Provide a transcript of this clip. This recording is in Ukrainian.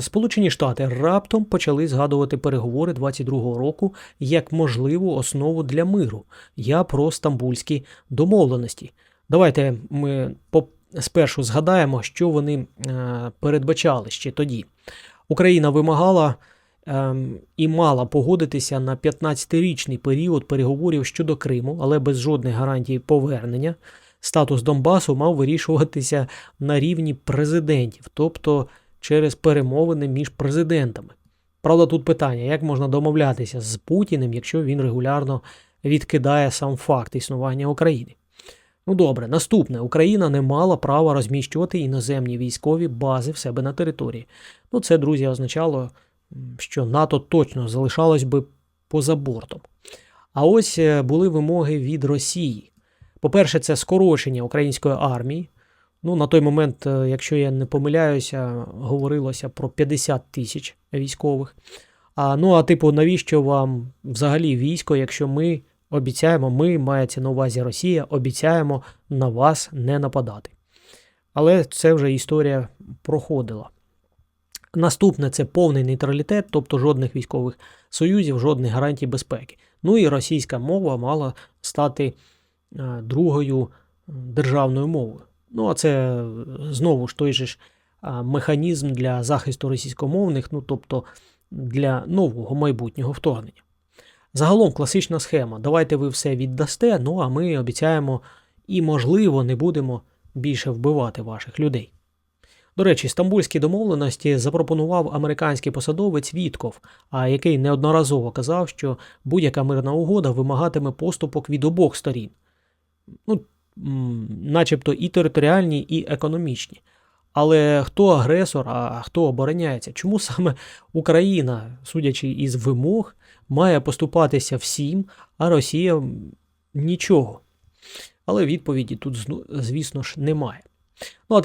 Сполучені Штати раптом почали згадувати переговори 22-го року як можливу основу для миру. Я про стамбульські домовленості. Давайте ми спершу згадаємо, що вони е, передбачали ще тоді. Україна вимагала ем, і мала погодитися на 15-річний період переговорів щодо Криму, але без жодних гарантій повернення. Статус Донбасу мав вирішуватися на рівні президентів, тобто через перемовини між президентами. Правда, тут питання, як можна домовлятися з Путіним, якщо він регулярно відкидає сам факт існування України. Ну добре, наступне. Україна не мала права розміщувати іноземні військові бази в себе на території. Ну, це, друзі, означало, що НАТО точно залишалось би поза бортом. А ось е, були вимоги від Росії. По-перше, це скорочення української армії. Ну, на той момент, е, якщо я не помиляюся, говорилося про 50 тисяч військових. А, ну, а типу, навіщо вам взагалі військо, якщо ми обіцяємо, ми, мається на увазі Росія, обіцяємо на вас не нападати. Але це вже історія проходила. Наступне це повний нейтралітет, тобто жодних військових союзів, жодних гарантій безпеки. Ну і російська мова мала стати е, другою державною мовою. Ну, а це е, знову ж той же ж механізм для захисту російськомовних, ну тобто для нового майбутнього вторгнення. Загалом класична схема. Давайте ви все віддасте, ну а ми обіцяємо і, можливо, не будемо більше вбивати ваших людей. До речі, стамбульські домовленості запропонував американський посадовець Вітков, а який неодноразово казав, що будь-яка мирна угода вимагатиме поступок від обох сторін, ну, начебто і територіальні, і економічні. Але хто агресор, а хто обороняється? Чому саме Україна, судячи із вимог, має поступатися всім, а Росія нічого? Але відповіді тут, звісно ж, немає. Ну, а